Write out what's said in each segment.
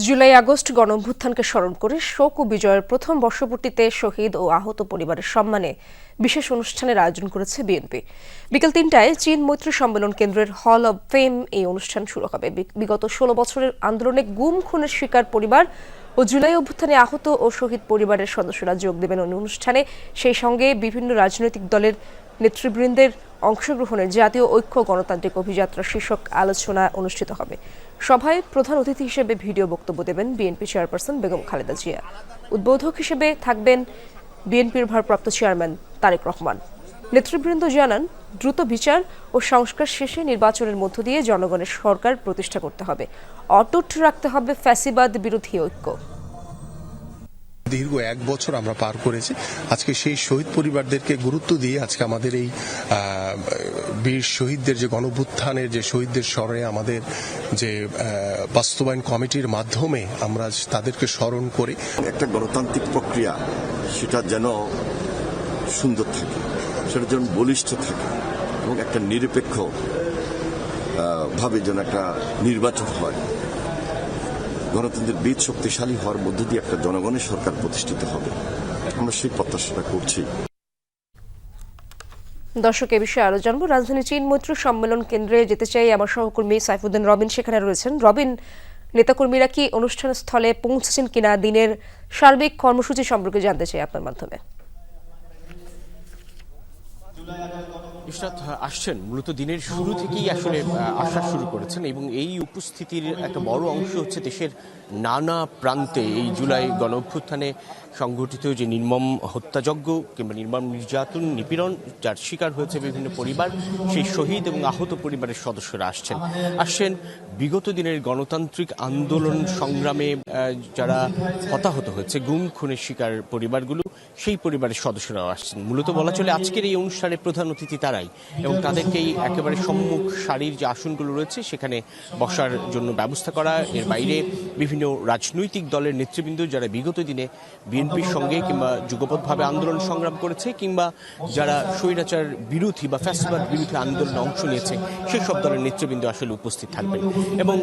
July August গণভূত্থানকে স্মরণ করে শোক ও বিজয়ের প্রথম বর্ষপূর্তিতে শহীদ ও আহত পরিবারের সম্মানে বিশেষ অনুষ্ঠানের আয়োজন করেছে বিএনপি। বিকেল তিনটায় চীন মৈত্রী সম্মেলন কেন্দ্রের হল অব ফেম এই অনুষ্ঠান শুরু হবে। বিগত ষোলো বছরের আন্দোলনে গুম, খুনের শিকার পরিবার ও জুলাই অভ্যুত্থানে আহত ও শহীদ পরিবারের সদস্যরা যোগ দেবেন অনুষ্ঠানে। সেই সঙ্গে বিভিন্ন রাজনৈতিক দলের নেতৃবৃন্দের অংশগ্রহণে জাতীয় ঐক্য, গণতান্ত্রিক অভিযাত্রা শীর্ষক আলোচনা অনুষ্ঠিত হবে। সভায় প্রধান অতিথি হিসেবে ভিডিও বক্তব্য দেবেন বিএনপি চেয়ারপারসন বেগম খালেদা জিয়া। উদ্বোধক হিসেবে থাকবেন বিএনপির ভারপ্রাপ্ত চেয়ারম্যান তারেক রহমান। নেতৃবৃন্দ জানান দ্রুত বিচার ও সংস্কার শেষে নির্বাচনের মধ্য দিয়ে জনগণের সরকার প্রতিষ্ঠা করতে হবে। অটুট রাখতে হবে ফ্যাসিবাদ বিরোধী ঐক্য। দীর্ঘ এক বছর আমরা পার করেছি। আজকে সেই শহীদ পরিবারদেরকে গুরুত্ব দিয়ে আজকে আমাদের এই বীর শহীদদের যে গণভুত্থানের যে শহীদদের স্মরণে আমাদের যে বাস্তবায়ন কমিটির মাধ্যমে আমরা তাদেরকে স্মরণ করি। একটা গণতান্ত্রিক প্রক্রিয়া সেটা যেন সুন্দর থাকে, সেটা যেন বলিষ্ঠ থাকে এবং একটা নিরপেক্ষ ভাবে যেন একটা নির্বাচন হয়। গণতন্ত্রের বীজ শক্তিশালী হওয়ার মধ্য দিয়ে একটা জনগণের সরকার প্রতিষ্ঠিত হবে। আমরা সেই প্রত্যাশাটা করছি। দর্শক, এ বিষয়ে আরও জানব। রাজধানী চীন মৈত্র সম্মেলন কেন্দ্রে যেতে চাই আমার সহকর্মী সাইফুদ্দিন রবিন। সেখানে রয়েছেন রবিন নেতাকর্মীরা কি অনুষ্ঠান স্থলে পৌঁছেছেন কিনা দিনের সার্বিক কর্মসূচি সম্পর্কে জানতে চাই আপনার মাধ্যমে। ইশরাত আসছেন, মূলত দিনের শুরু থেকেই আসলে আসা শুরু করেছেন এবং এই উপস্থিতির একটা বড় অংশ হচ্ছে দেশের নানা প্রান্তে এই জুলাই গণ অভ্যুত্থানে সংঘটিত যে নির্মম হত্যাযজ্ঞ কিংবা নির্মম নির্যাতন, নিপীড়ন, যার শিকার হয়েছে বিভিন্ন পরিবার, সেই শহীদ এবং আহত পরিবারের সদস্যরা আসছেন। আসছেন বিগত দিনের গণতান্ত্রিক আন্দোলন সংগ্রামে যারা হতাহত হয়েছে, গুম, খুনের শিকার পরিবারগুলো, সেই পরিবারের সদস্যরাও আসছেন। মূলত বলা চলে আজকের এই অনুষ্ঠানে প্রধান অতিথি তারাই এবং তাদেরকেই একেবারে সম্মুখ সারির যে আসনগুলো রয়েছে, সেখানে বসার জন্য ব্যবস্থা করা। এর বাইরে বিভিন্ন রাজনৈতিক দলের নেতৃবৃন্দ যারা বিগত দিনে বিএনপির সঙ্গে কিংবা যুগপথভাবে আন্দোলন সংগ্রাম করেছে কিংবা যারা স্বৈরাচার বিরোধী বা ফ্যাসিবাদ বিরোধী আন্দোলনে অংশ নিয়েছে সেই সব দলের নেতৃবৃন্দ আসলে উপস্থিত থাকবেন। এবং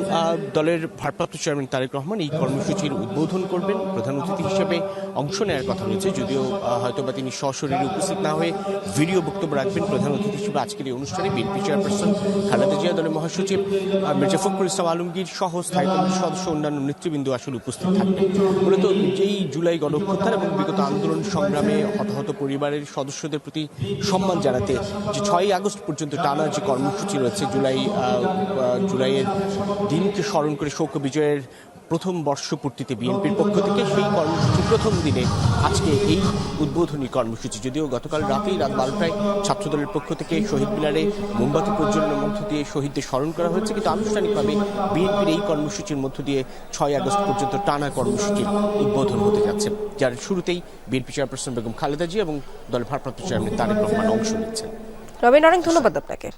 দলের ভারপ্রাপ্ত চেয়ারম্যান তারেক রহমান এই কর্মসূচির উদ্বোধন করবেন। প্রধান অতিথি হিসেবে অংশ নেওয়ার কথা রয়েছে, যদিও হয়তোবা তিনি সশরীরে উপস্থিত না হয়ে ভিডিও বক্তব্য রাখবেন প্রধান অতিথি হিসেবে আজকের এই অনুষ্ঠানে বিএনপি চেয়ারপারসন খালেদা জিয়া, দলের মহাসচিব মির্জা ফখরুল ইসলাম আলমগীর সহ স্থায়ী কমিটির সদস্য অন্যান্য নেতৃবৃন্দ আসলে উপস্থিত থাকবেন। মূলত যেই জুলাই গণঅভ্যুত্থান এবং বিগত আন্দোলন সংগ্রামে হতাহত পরিবারের সদস্যদের প্রতি সম্মান জানাতে যে ছয়ই আগস্ট পর্যন্ত টানা যে কর্মসূচি রয়েছে, জুলাই জুলাইয়ের দিনকে স্মরণ করে শৌক বিজয়ের প্রথম বর্ষপূর্তিতে বিএনপির পক্ষ থেকে সেই কর্মসূচির প্রথম দিনে আজকে এই উদ্বোধনী কর্মসূচি। যদিও গতকাল রাতেই রাত বারোটায় ছাত্রদলের পক্ষ থেকে শহীদ মিনারে মোমবাতি প্রজ্বলনের মধ্য দিয়ে শহীদদের স্মরণ করা হয়েছে, কিন্তু আনুষ্ঠানিকভাবে বিএনপির এই কর্মসূচির মধ্য দিয়ে ছয় আগস্ট পর্যন্ত টানা কর্মসূচির উদ্বোধন হতে যাচ্ছে, যার শুরুতেই বিএনপি চেয়ারপারসন বেগম খালেদা এবং দলের ভারপ্রাপ্ত চেয়ারম্যান তারেক রহমান অংশ নিচ্ছেন। রবিন অনেক ধন্যবাদ আপনাকে।